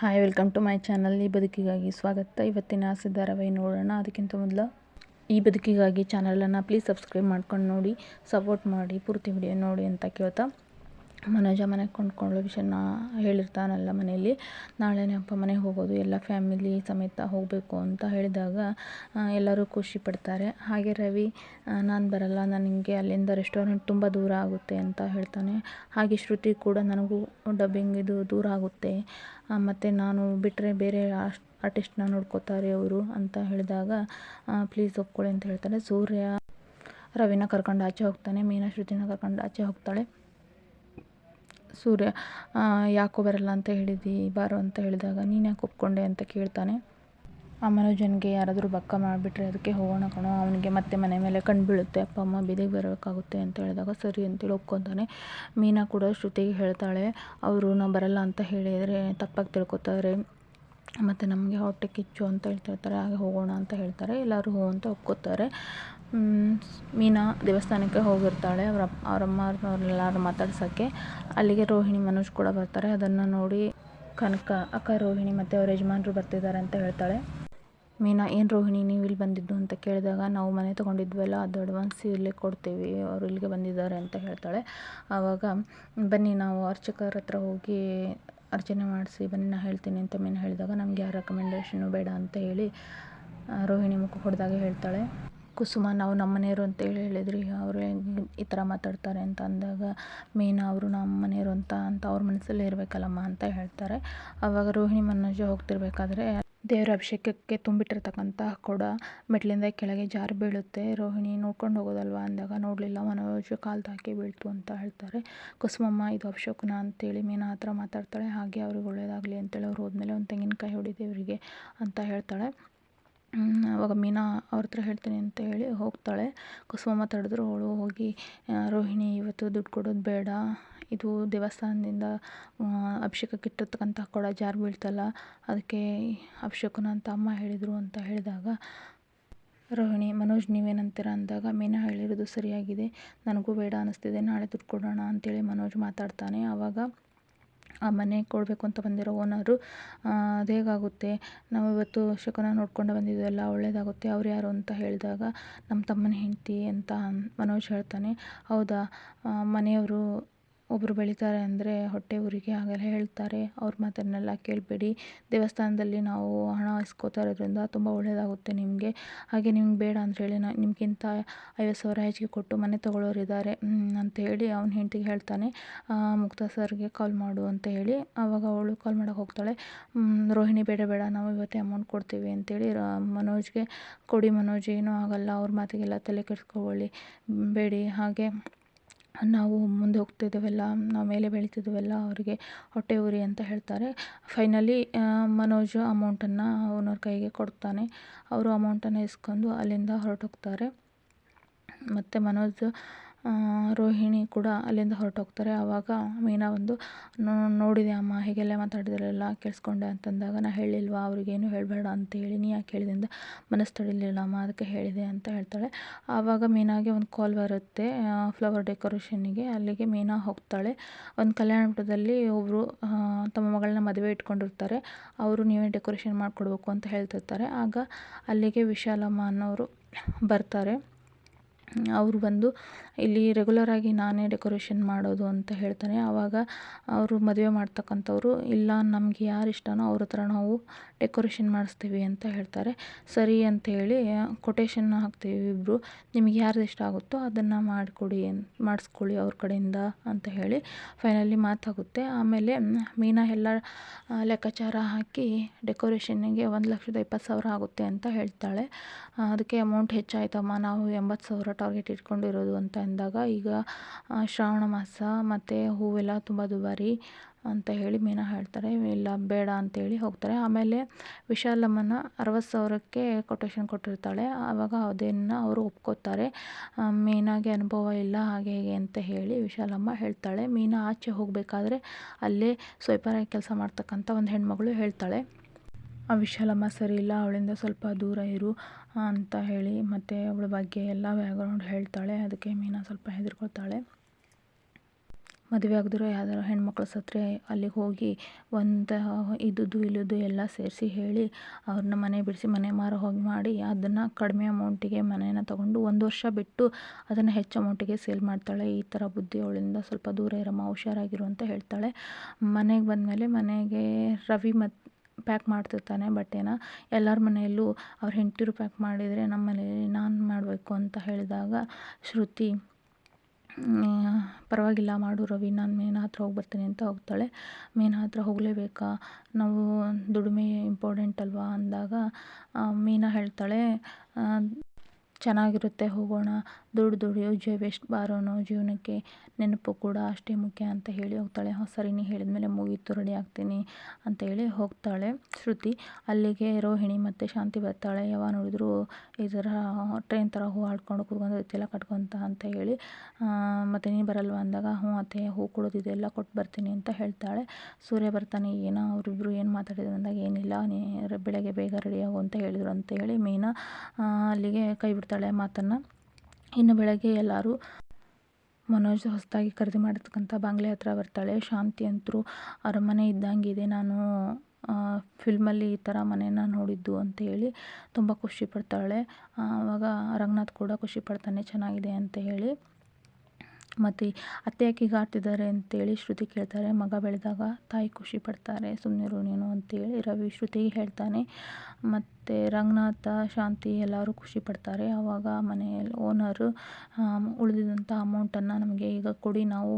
Hi welcome to my channel ಈ ಬದುಕಿಗಾಗಿ ಸ್ವಾಗತ. ಇವತ್ತಿನ ಆಸೆ ನೋಡೋಣ. ಅದಕ್ಕಿಂತ ಮೊದಲು ಈ ಬದುಕಿಗಾಗಿ ಚಾನಲನ್ನು ಪ್ಲೀಸ್ ಸಬ್ಸ್ಕ್ರೈಬ್ ಮಾಡ್ಕೊಂಡು ನೋಡಿ ಸಪೋರ್ಟ್ ಮಾಡಿ, ಪೂರ್ತಿ ವಿಡಿಯೋ ನೋಡಿ ಅಂತ ಕೇಳ್ತಾ. ಮನೋಜ ಮನೆಗೆ ಕೊಂಡ್ಕೊಳ್ಳೋ ವಿಷಯನ ಹೇಳಿರ್ತಾನಲ್ಲ ಮನೆಯಲ್ಲಿ. ನಾಳೆನೇ ಅಪ್ಪ ಮನೆಗೆ ಹೋಗೋದು, ಎಲ್ಲ ಫ್ಯಾಮಿಲಿ ಸಮೇತ ಹೋಗಬೇಕು ಅಂತ ಹೇಳಿದಾಗ ಎಲ್ಲರೂ ಖುಷಿ ಪಡ್ತಾರೆ. ಹಾಗೆ ರವಿ ನಾನು ಬರಲ್ಲ ನನಗೆ ಅಲ್ಲಿಂದ ರೆಸ್ಟೋರೆಂಟ್ ತುಂಬ ದೂರ ಆಗುತ್ತೆ ಅಂತ ಹೇಳ್ತಾನೆ. ಹಾಗೆ ಶ್ರುತಿ ಕೂಡ ನನಗೂ ಡಬ್ಬಿಂಗ್ ಇದು ದೂರ ಆಗುತ್ತೆ. ಮತ್ತು ನಾನು ಬಿಟ್ಟರೆ ಬೇರೆ ಆರ್ಟಿಸ್ಟ್ನ ನೋಡ್ಕೋತಾರೆ ಅವರು ಅಂತ ಹೇಳಿದಾಗ ಪ್ಲೀಸ್ ಒಪ್ಕೊಳ್ಳಿ ಅಂತ ಹೇಳ್ತಾರೆ ಸೂರ್ಯ ರವಿನ ಕರ್ಕೊಂಡು ಆಚೆ ಹೋಗ್ತಾನೆ, ಮೀನಾ ಶ್ರುತಿನ ಕರ್ಕೊಂಡು ಆಚೆ ಹೋಗ್ತಾಳೆ. ಸೂರ್ಯ ಯಾಕೋ ಬರಲ್ಲ ಅಂತ ಹೇಳಿದಿ, ಬಾರು ಅಂತ ಹೇಳಿದಾಗ ನೀನು ಯಾಕೆ ಒಪ್ಕೊಂಡೆ ಅಂತ ಕೇಳ್ತಾನೆ. ಆ ಮನೋಜನ್ಗೆ ಯಾರಾದರೂ ಬಕ್ಕ ಮಾಡಿಬಿಟ್ರೆ ಅದಕ್ಕೆ ಹೋಗೋಣ ಕಣೋ, ಅವನಿಗೆ ಮತ್ತೆ ಮನೆ ಮೇಲೆ ಕಣ್ಣು ಬೀಳುತ್ತೆ, ಅಪ್ಪ, ಅಮ್ಮ ಬೀದಿಗೆ ಬರಬೇಕಾಗುತ್ತೆ ಅಂತ ಹೇಳಿದಾಗ ಸರಿ ಅಂತೇಳಿ ಒಪ್ಕೊತಾನೆ. ಮೀನಾ ಕೂಡ ಶ್ರುತಿಗೆ ಹೇಳ್ತಾಳೆ, ಅವರು ನಾವು ಬರಲ್ಲ ಅಂತ ಹೇಳಿದರೆ ತಪ್ಪಾಗಿ ತಿಳ್ಕೊತಾರೆ, ಮತ್ತು ನಮಗೆ ಹೊಟ್ಟೆ ಕಿಚ್ಚು ಅಂತ ಹೇಳ್ತಿರ್ತಾರೆ ಹಾಗೆ ಹೋಗೋಣ ಅಂತ ಹೇಳ್ತಾರೆ, ಎಲ್ಲರೂ ಹೋ ಅಂತ ಒಪ್ಕೋತಾರೆ. ಮೀನಾ ದೇವಸ್ಥಾನಕ್ಕೆ ಹೋಗಿರ್ತಾಳೆ. ಅವರ ಅವರಮ್ಮ ಅವ್ರನ್ನೆಲ್ಲರೂ ಮಾತಾಡ್ಸೋಕ್ಕೆ ಅಲ್ಲಿಗೆ ರೋಹಿಣಿ ಮನೋಜ್ ಕೂಡ ಬರ್ತಾರೆ. ಅದನ್ನು ನೋಡಿ ಕನಕ, ಅಕ್ಕ ರೋಹಿಣಿ ಮತ್ತು ಅವ್ರ ಯಜಮಾನ್ರು ಬರ್ತಿದ್ದಾರೆ ಅಂತ ಹೇಳ್ತಾಳೆ. ಮೀನಾ, ಏನು ರೋಹಿಣಿ, ನೀವು ಇಲ್ಲಿ ಬಂದಿದ್ದು? ಅಂತ ಕೇಳಿದಾಗ, ನಾವು ಮನೆ ತೊಗೊಂಡಿದ್ವಲ್ಲ ಅದು ಅಡ್ವಾನ್ಸ್ ಇಲ್ಲಿ ಕೊಡ್ತೀವಿ, ಅವರು ಇಲ್ಲಿಗೆ ಬಂದಿದ್ದಾರೆ ಅಂತ ಹೇಳ್ತಾಳೆ. ಆವಾಗ, ಬನ್ನಿ, ನಾವು ಅರ್ಚಕರ ಹತ್ರ ಹೋಗಿ ಅರ್ಚನೆ ಮಾಡಿಸಿ, ಬನ್ನಿ, ನಾ ಹೇಳ್ತೀನಿ ಅಂತ ಮೀನಾ ಹೇಳಿದಾಗ, ನಮಗೆ ಯಾರು ರೆಕಮೆಂಡೇಷನು ಬೇಡ ಅಂತ ಹೇಳಿ ರೋಹಿಣಿ ಮುಖ ಹೊಡೆದಾಗ ಹೇಳ್ತಾಳೆ. ಕುಸುಮ ನಾವು ನಮ್ಮ ಮನೆಯವರು ಅಂತೇಳಿ ಹೇಳಿದ್ರಿ. ಅವರು ಈ ಥರ ಮಾತಾಡ್ತಾರೆ ಅಂತ ಅಂದಾಗ, ಮೀನಾ ಅವರು ನಮ್ಮ ಮನೆಯವರು ಅಂತ ಅಂತ ಅವ್ರ ಮನಸ್ಸಲ್ಲೇ ಇರಬೇಕಲ್ಲಮ್ಮ ಅಂತ ಹೇಳ್ತಾರೆ. ಆವಾಗ ರೋಹಿಣಿ ಮನೋಜ ಹೋಗ್ತಿರ್ಬೇಕಾದ್ರೆ, ದೇವರ ಅಭಿಷೇಕಕ್ಕೆ ತುಂಬಿಟ್ಟಿರ್ತಕ್ಕಂಥ ಕೊಡ ಮೆಟ್ಲಿಂದ ಕೆಳಗೆ ಜಾರಿ ಬೀಳುತ್ತೆ. ರೋಹಿಣಿ ನೋಡ್ಕೊಂಡು ಹೋಗೋದಲ್ವಾ? ಅಂದಾಗ, ನೋಡಲಿಲ್ಲ, ಮನೋಜ್ ಕಾಲು ತಾಕಿ ಬೀಳ್ತು ಅಂತ ಹೇಳ್ತಾರೆ. ಕುಸುಮಮ್ಮ, ಇದು ಅಭಿಷೇಕನ ಅಂತೇಳಿ ಮೀನಾ ಹತ್ರ ಮಾತಾಡ್ತಾಳೆ. ಹಾಗೆ ಅವ್ರಿಗೆ ಒಳ್ಳೆಯದಾಗಲಿ ಅಂತೇಳಿ ಅವ್ರು ಹೋದ್ಮೇಲೆ ಒಂದು ತೆಂಗಿನಕಾಯಿ ಹೊಡಿದೇವ್ರಿಗೆ ಅಂತ ಹೇಳ್ತಾಳೆ. ಆವಾಗ ಮೀನಾ ಅವ್ರ ಹತ್ರ ಹೇಳ್ತೀನಿ ಅಂತ ಹೇಳಿ ಹೋಗ್ತಾಳೆ. ಕುಸುಮಮ್ಮ ತಡೆದ್ರು, ಅವಳು ಹೋಗಿ ರೋಹಿಣಿ ಇವತ್ತು ದುಡ್ಡು ಕೊಡೋದು ಬೇಡ. ಇದು ದೇವಸ್ಥಾನದಿಂದ ಅಭಿಷೇಕಕ್ಕೆ ಇಟ್ಟಿರ್ತಕ್ಕಂಥ ಕೊಡ, ಜಾರ್ ಬೀಳ್ತಲ್ಲ, ಅದಕ್ಕೆ ಅಭಿಷೇಕನ ಅಂತ ಅಮ್ಮ ಹೇಳಿದರು ಅಂತ ಹೇಳಿದಾಗ, ರೋಹಿಣಿ, ಮನೋಜ್, ನೀವೇನಂತೀರ? ಅಂದಾಗ, ಮೀನಾ ಹೇಳಿರೋದು ಸರಿಯಾಗಿದೆ. ನನಗೂ ಬೇಡ ಅನ್ನಿಸ್ತಿದೆ ನಾಳೆ ದುಡ್ಡು ಕೊಡೋಣ ಅಂತೇಳಿ ಮನೋಜ್ ಮಾತಾಡ್ತಾನೆ. ಆವಾಗ ಆ ಮನೆ ಕೊಡಬೇಕು ಅಂತ ಬಂದಿರೋ ಓನರು ಅದು ಹೇಗಾಗುತ್ತೆ ನಾವು ಇವತ್ತು ಶಕುನ ನೋಡ್ಕೊಂಡು ಬಂದಿದ್ದೆಲ್ಲ ಒಳ್ಳೇದಾಗುತ್ತೆ, ಅವ್ರು ಯಾರು ಅಂತ ಹೇಳಿದಾಗ ನಮ್ಮ ತಮ್ಮನ ಹೆಂಡತಿ ಅಂತ ಮನೋಜ್ ಹೇಳ್ತಾನೆ. ಹೌದಾ? ಮನೆಯವರು ಒಬ್ಬರು ಬೆಳೀತಾರೆ ಅಂದರೆ ಹೊಟ್ಟೆ ಊರಿಗೆ ಹಾಗೆಲ್ಲ ಹೇಳ್ತಾರೆ. ಅವ್ರ ಮಾತನ್ನೆಲ್ಲ ಕೇಳಬೇಡಿ. ದೇವಸ್ಥಾನದಲ್ಲಿ ನಾವು ಹಣ ಇಸ್ಕೋತಾ ಇರೋದ್ರಿಂದ ತುಂಬ ಒಳ್ಳೆಯದಾಗುತ್ತೆ ನಿಮಗೆ. ಹಾಗೆ ನಿಮ್ಗೆ ಬೇಡ ಅಂತ ಹೇಳಿ ನಾ ನಿಮಗಿಂತ ಐವತ್ತು ಸಾವಿರ ಹೆಚ್ಚಿಗೆ ಕೊಟ್ಟು ಮನೆ ತೊಗೊಳ್ಳೋರು ಇದ್ದಾರೆ ಅಂತ ಹೇಳಿ ಅವ್ನ ಹೆಂಡ್ತಿಗೆ ಹೇಳ್ತಾನೆ. ಮುಕ್ತಾ ಸರ್ಗೆ ಕಾಲ್ ಮಾಡು ಅಂತ ಹೇಳಿ. ಆವಾಗ ಅವಳು ಕಾಲ್ ಮಾಡೋಕೆ ಹೋಗ್ತಾಳೆ. ರೋಹಿಣಿ ಬೇಡ ಬೇಡ ನಾವು ಇವತ್ತೇ ಅಮೌಂಟ್ ಕೊಡ್ತೀವಿ ಅಂತೇಳಿ ಮನೋಜ್ಗೆ, ಕೊಡಿ ಮನೋಜ್, ಏನೂ ಆಗಲ್ಲ. ಅವ್ರ ಮಾತಿಗೆಲ್ಲ ತಲೆ ಕೆಡಿಸ್ಕೊಳ್ಳಿ ಬೇಡಿ. ಹಾಗೆ ನಾವು ಮುಂದೆ ಹೋಗ್ತಿದ್ದೇವಲ್ಲ, ನಾವು ಮೇಲೆ ಬೆಳೀತಿದ್ದೇವಲ್ಲ, ಅವರಿಗೆ ಹೊಟ್ಟೆ ಉರಿ ಅಂತ ಹೇಳ್ತಾರೆ. ಫೈನಲಿ ಮನೋಜ್ ಅಮೌಂಟನ್ನು ಓನರ್ ಕೈಗೆ ಕೊಡ್ತಾನೆ. ಅವರು ಅಮೌಂಟನ್ನು ಇಸ್ಕೊಂಡು ಅಲ್ಲಿಂದ ಹೊರಟೋಗ್ತಾರೆ. ಮತ್ತು ಮನೋಜ್ ರೋಹಿಣಿ ಕೂಡ ಅಲ್ಲಿಂದ ಹೊರಟೋಗ್ತಾರೆ. ಆವಾಗ ಮೀನಾ ಒಂದು ನೋಡಿದೆ ಅಮ್ಮ, ಹೀಗೆಲ್ಲ ಮಾತಾಡಿದ್ರಲ್ಲ ಕೇಳಿಸ್ಕೊಂಡೆ ಅಂತಂದಾಗ ನಾನು ಹೇಳಿಲ್ವಾ? ಅವ್ರಿಗೇನು ಹೇಳಬೇಡ ಅಂತ ಹೇಳಿ ನೀ ಯಾಕೆ ಹೇಳಿದಿಂದ ಮನಸ್ಸು ತಡಿಲಿಲ್ಲ ಅಮ್ಮ, ಅದಕ್ಕೆ ಹೇಳಿದೆ ಅಂತ ಹೇಳ್ತಾಳೆ. ಆವಾಗ ಮೀನಾಗೆ ಒಂದು ಕಾಲ್ ಬರುತ್ತೆ ಫ್ಲವರ್ ಡೆಕೋರೇಷನ್ನಿಗೆ ಅಲ್ಲಿಗೆ ಮೀನಾ ಹೋಗ್ತಾಳೆ. ಒಂದು ಕಲ್ಯಾಣ ಮಂಟಪದಲ್ಲಿ ಒಬ್ಬರು ತಮ್ಮ ಮಗಳನ್ನ ಮದುವೆ ಇಟ್ಕೊಂಡಿರ್ತಾರೆ. ಅವರು ನೀವೇ ಡೆಕೋರೇಷನ್ ಮಾಡಿಕೊಡ್ಬೇಕು ಅಂತ ಹೇಳ್ತಿರ್ತಾರೆ. ಆಗ ಅಲ್ಲಿಗೆ ವಿಶಾಲಮ್ಮ ಅನ್ನೋರು ಬರ್ತಾರೆ. ಅವರು ಬಂದು ಇಲ್ಲಿ ರೆಗ್ಯುಲರಾಗಿ ನಾನೇ ಡೆಕೋರೇಷನ್ ಮಾಡೋದು ಅಂತ ಹೇಳ್ತಾರೆ. ಆವಾಗ ಅವರು ಮದುವೆ ಮಾಡ್ತಕ್ಕಂಥವ್ರು, ಇಲ್ಲ ನಮಗೆ ಯಾರು ಇಷ್ಟನೋ ಅವ್ರ ಹತ್ರ ನಾವು ಡೆಕೋರೇಷನ್ ಮಾಡಿಸ್ತೀವಿ ಅಂತ ಹೇಳ್ತಾರೆ. ಸರಿ ಅಂತ ಹೇಳಿ ಕೊಟೇಶನ್ ಹಾಕ್ತೀವಿ ಇಬ್ಬರು ನಿಮಗೆ ಯಾರ್ದು ಇಷ್ಟ ಆಗುತ್ತೋ ಅದನ್ನು ಮಾಡಿಕೊಡಿ ಮಾಡಿಸ್ಕೊಳ್ಳಿ ಅವ್ರ ಕಡೆಯಿಂದ ಅಂತ ಹೇಳಿ ಫೈನಲಿ ಮಾತಾಗುತ್ತೆ. ಆಮೇಲೆ ಮೀನಾ ಎಲ್ಲ ಲೆಕ್ಕಾಚಾರ ಹಾಕಿ ಡೆಕೋರೇಷನ್ನಿಗೆ ಒಂದು ಲಕ್ಷದ ಇಪ್ಪತ್ತು ಸಾವಿರ ಆಗುತ್ತೆ ಅಂತ ಹೇಳ್ತಾಳೆ. ಅದಕ್ಕೆ ಅಮೌಂಟ್ ಹೆಚ್ಚಾಯ್ತಮ್ಮ, ನಾವು ಎಂಬತ್ತು ಸಾವಿರ ಟಾರ್ಗೆಟ್ ಇಟ್ಕೊಂಡಿರೋದು ಅಂತ ಅಂದಾಗ ಈಗ ಶ್ರಾವಣ ಮಾಸ ಮತ್ತು ಹೂವೆಲ್ಲ ತುಂಬ ದುಬಾರಿ ಅಂತ ಹೇಳಿ ಮೀನಾ ಹೇಳ್ತಾರೆ ಇಲ್ಲ, ಬೇಡ ಅಂತೇಳಿ ಹೋಗ್ತಾರೆ. ಆಮೇಲೆ ವಿಶಾಲಮ್ಮನ ಅರವತ್ತು ಸಾವಿರಕ್ಕೆ ಕೊಟೇಶನ್ ಕೊಟ್ಟಿರ್ತಾಳೆ. ಆವಾಗ ಅದನ್ನು ಅವರು ಒಪ್ಕೋತಾರೆ. ಮೀನಾಗೆ ಅನುಭವ ಇಲ್ಲ, ಹಾಗೆ ಹೇಗೆ ಅಂತ ಹೇಳಿ ವಿಶಾಲಮ್ಮ ಹೇಳ್ತಾಳೆ. ಮೀನಾ ಆಚೆ ಹೋಗಬೇಕಾದ್ರೆ ಅಲ್ಲೇ ಸ್ವೈಪರಾಗಿ ಕೆಲಸ ಮಾಡ್ತಕ್ಕಂಥ ಒಂದು ಹೆಣ್ಮಗಳು ಹೇಳ್ತಾಳೆ. ಆ ವಿಶಾಲಮ್ಮ ಸರಿ ಇಲ್ಲ, ಅವಳಿಂದ ಸ್ವಲ್ಪ ದೂರ ಇರು ಅಂತ ಹೇಳಿ ಮತ್ತು ಅವಳ ಬಗ್ಗೆ ಎಲ್ಲ ಬ್ಯಾಗ್ರೌಂಡ್ ಹೇಳ್ತಾಳೆ. ಅದಕ್ಕೆ ಮೀನಾ ಸ್ವಲ್ಪ ಹೆದರ್ಕೋತಾಳೆ ಮದುವೆ ಆಗದಿರೋ ಯಾವ್ದಾರು ಹೆಣ್ಮಕ್ಳು ಸತ್ತರೆ ಅಲ್ಲಿಗೆ ಹೋಗಿ ಒಂದು ಇದ್ದದ್ದು ಇಲ್ಲದ್ದು ಎಲ್ಲ ಸೇರಿಸಿ ಹೇಳಿ ಅವ್ರನ್ನ ಮನೆ ಬಿಡಿಸಿ ಮನೆ ಮಾರು ಹೋಗಿ ಮಾಡಿ ಅದನ್ನು ಕಡಿಮೆ ಅಮೌಂಟಿಗೆ ಮನೇನ ತೊಗೊಂಡು ಒಂದು ವರ್ಷ ಬಿಟ್ಟು ಅದನ್ನು ಹೆಚ್ಚು ಅಮೌಂಟಿಗೆ ಸೇಲ್ ಮಾಡ್ತಾಳೆ. ಈ ಥರ ಬುದ್ಧಿ ಅವಳಿಂದ ಸ್ವಲ್ಪ ದೂರ ಇರಮ್ಮ, ಹುಷಾರಾಗಿರು ಅಂತ ಹೇಳ್ತಾಳೆ. ಮನೆಗೆ ಬಂದಮೇಲೆ ಮನೆಗೆ ರವಿ ಮತ್ತು ಪ್ಯಾಕ್ ಮಾಡ್ತಿರ್ತಾನೆ ಬಟ್ಟೆನ ಎಲ್ಲರ ಮನೆಯಲ್ಲೂ ಅವ್ರ ಹೆಂಡತಿರು ಪ್ಯಾಕ್ ಮಾಡಿದರೆ ನಮ್ಮ ಮನೇಲಿ ನಾನು ಮಾಡಬೇಕು ಅಂತ ಹೇಳಿದಾಗ ಶ್ರುತಿ ಪರವಾಗಿಲ್ಲ ಮಾಡು ರವಿ, ನಾನು ಮೇನ ಹತ್ರ ಹೋಗಿ ಬರ್ತೀನಿ ಅಂತ ಹೋಗ್ತಾಳೆ. ಮೇನ ಹತ್ರ ಹೋಗಲೇಬೇಕಾ? ನಾವು ದುಡಿಮೆ ಇಂಪಾರ್ಟೆಂಟ್ ಅಲ್ವಾ? ಅಂದಾಗ ಮೀನಾ ಹೇಳ್ತಾಳೆ ಚೆನ್ನಾಗಿರುತ್ತೆ, ಹೋಗೋಣ ದುಡ್ಡು ದುಡಿಯೋ ಜೀವ ಎಷ್ಟು ಬಾರೋನೋ ಜೀವನಕ್ಕೆ ನೆನಪು ಕೂಡ ಅಷ್ಟೇ ಮುಖ್ಯ ಅಂತ ಹೇಳಿ ಹೋಗ್ತಾಳೆ. ಹಾಂ, ಸರಿ, ನೀ ಹೇಳಿದ್ಮೇಲೆ ಮುಗೀತು ರೆಡಿ ಆಗ್ತೀನಿ ಅಂತ ಹೇಳಿ ಹೋಗ್ತಾಳೆ ಶ್ರುತಿ. ಅಲ್ಲಿಗೆ ರೋಹಿಣಿ ಮತ್ತು ಶಾಂತಿ ಬರ್ತಾಳೆ. ಯಾವಾಗ ನೋಡಿದ್ರು ಈ ಥರ ಟ್ರೈನ್ ಥರ ಹೂ ಆಡ್ಕೊಂಡು ಕೂತ್ಕೊಂಡು ಇದೆಲ್ಲ ಕಟ್ಕೊಂತ ಅಂತ ಹೇಳಿ ಮತ್ತು ನೀನು ಬರಲ್ವಾ? ಅಂದಾಗ, ಹ್ಞೂ ಅತ್ತೆ, ಹೂ ಕೊಡೋದು ಇದೆಲ್ಲ ಕೊಟ್ಟು ಬರ್ತೀನಿ ಅಂತ ಹೇಳ್ತಾಳೆ. ಸೂರ್ಯ ಬರ್ತಾನೆ, ಏನೋ ಅವರಿಬ್ಬರು ಏನು ಮಾತಾಡಿದ್ರು? ಅಂದಾಗ, ಏನಿಲ್ಲ, ನೀ ಬೆಳಗ್ಗೆ ಬೇಗ ರೆಡಿ ಆಗು ಅಂತ ಹೇಳಿದ್ರು ಅಂತ ಹೇಳಿ ಮೀನಾ ಅಲ್ಲಿಗೆ ಕೈ ಬಿಡ್ತಾಳೆ ಮಾತನ್ನು. ಇನ್ನು ಬೆಳಗ್ಗೆ ಎಲ್ಲರೂ ಮನೋಜ್ ಹೊಸದಾಗಿ ಖರೀದಿ ಮಾಡಿರ್ತಕ್ಕಂಥ ಬಾಂಗ್ಲೆ ಹತ್ರ ಬರ್ತಾಳೆ. ಶಾಂತಿ ಅಂತೂ ಅರಮನೆ ಇದ್ದಂಗಿದೆ. ನಾನು ಫಿಲ್ಮಲ್ಲಿ ಈ ಥರ ಮನೇನ ನೋಡಿದ್ದು ಅಂತ ಹೇಳಿ ತುಂಬ ಖುಷಿ ಪಡ್ತಾಳೆ. ಆವಾಗ ರಂಗನಾಥ್ ಕೂಡ ಖುಷಿ ಪಡ್ತಾನೆ, ಚೆನ್ನಾಗಿದೆ ಅಂತ ಹೇಳಿ. ಮತ್ತು ಅತ್ತೆ ಯಾಕೆ ಈಗ ಆಡ್ತಿದ್ದಾರೆ ಅಂತೇಳಿ ಶ್ರುತಿ ಕೇಳ್ತಾರೆ. ಮಗ ಬೆಳೆದಾಗ ತಾಯಿ ಖುಷಿ ಪಡ್ತಾರೆ. ಸುಮ್ಮನಿರು ನೀನು ಅಂತೇಳಿ ರವಿ ಶ್ರುತಿಗೆ ಹೇಳ್ತಾನೆ. ಮತ್ತು ರಂಗನಾಥ, ಶಾಂತಿ ಎಲ್ಲರೂ ಖುಷಿ ಪಡ್ತಾರೆ. ಆವಾಗ ಮನೆಯಲ್ಲಿ ಓನರು ಉಳಿದಿದ್ದಂಥ ಅಮೌಂಟನ್ನು ನಮಗೆ ಈಗ ಕೊಡಿ, ನಾವು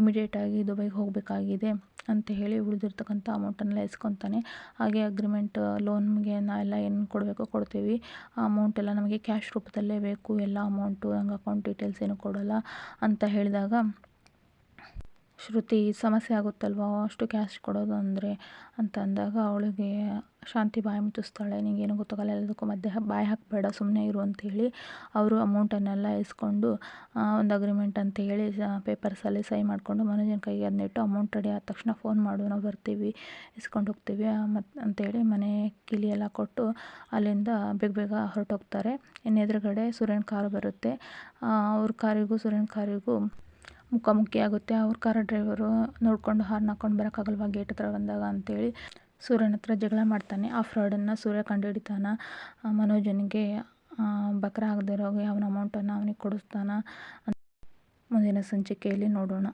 ಇಮಿಡಿಯೇಟಾಗಿ ದುಬೈಗೆ ಹೋಗಬೇಕಾಗಿದೆ ಅಂತ ಹೇಳಿ ಉಳಿದಿರ್ತಕ್ಕಂಥ ಅಮೌಂಟನ್ನೆಲ್ಲ ಇಸ್ಕೊತಾನೆ ಹಾಗೆ ಅಗ್ರಿಮೆಂಟ್ ಲೋನ್ಗೆ ನಾವೆಲ್ಲ ಏನು ಕೊಡಬೇಕೋ ಕೊಡ್ತೀವಿ. ಆ ಅಮೌಂಟೆಲ್ಲ ನಮಗೆ ಕ್ಯಾಶ್ ರೂಪದಲ್ಲೇ ಬೇಕು. ಎಲ್ಲ ಅಮೌಂಟು ನಂಗೆ ಅಕೌಂಟ್ ಡೀಟೇಲ್ಸ್ ಏನು ಕೊಡೋಲ್ಲ ಅಂತ ಹೇಳಿದಾಗ ಶ್ರುತಿ ಸಮಸ್ಯೆ ಆಗುತ್ತಲ್ವ? ಅಷ್ಟು ಕ್ಯಾಶ್ ಕೊಡೋದು ಅಂದರೆ ಅಂತ ಅಂದಾಗ ಅವಳಿಗೆ ಶಾಂತಿ ಬಾಯಿ ಮುಚ್ಚಿಸ್ತಾಳೆ ನಿಂಗೇನು ಗೊತ್ತಾಗಲ್ಲ, ಎಲ್ಲದಕ್ಕೂ ಮಧ್ಯೆ ಬಾಯಿ ಹಾಕಬೇಡ ಸುಮ್ಮನೆ ಇರು ಅಂಥೇಳಿ ಅವರು ಅಮೌಂಟನ್ನೆಲ್ಲ ಇಸ್ಕೊಂಡು ಒಂದು ಅಗ್ರಿಮೆಂಟ್ ಅಂತ ಹೇಳಿ ಪೇಪರ್ಸಲ್ಲಿ ಸೈ ಮಾಡಿಕೊಂಡು ಮನೋಜನ ಕೈಗೆ ಅದನ್ನಿಟ್ಟು ಅಮೌಂಟ್ ರೆಡಿ ಆದ ತಕ್ಷಣ ಫೋನ್ ಮಾಡು, ನಾವು ಬರ್ತೀವಿ, ಇಸ್ಕೊಂಡು ಹೋಗ್ತೀವಿ ಮತ್ತು ಅಂತೇಳಿ ಮನೆ ಕಿಲಿ ಎಲ್ಲ ಕೊಟ್ಟು ಅಲ್ಲಿಂದ ಬೇಗ ಬೇಗ ಹೊರಟೋಗ್ತಾರೆ. ಇನ್ನು ಎದುರುಗಡೆ ಸೂರ್ಯನ ಕಾರು ಬರುತ್ತೆ. ಅವ್ರ ಕಾರಿಗೂ ಸೂರ್ಯನ ಕಾರಿಗೂ ಮುಖಾಮುಖಿ ಆಗುತ್ತೆ. ಅವ್ರ ಕಾರ್ ಡ್ರೈವರು ನೋಡಿಕೊಂಡು ಹಾರ್ನ್ ಹಾಕ್ಕೊಂಡು ಬರೋಕ್ಕಾಗಲ್ವಾ? ಗೇಟ್ ಹತ್ರ ಬಂದಾಗ ಅಂತೇಳಿ ಸೂರ್ಯನ ಹತ್ರ ಜಗಳ ಮಾಡ್ತಾನೆ. ಆ ಫ್ರಾಡನ್ನು ಸೂರ್ಯ ಕಂಡುಹಿಡಿತಾನೆ. ಮನೋಜನಿಗೆ ಬಕ್ರ ಆಗದಿರೋ ಅವನ ಅಮೌಂಟನ್ನು ಅವನಿಗೆ ಕೊಡಿಸ್ತಾನ. ಮುಂದಿನ ಸಂಚಿಕೆಯಲ್ಲಿ ನೋಡೋಣ.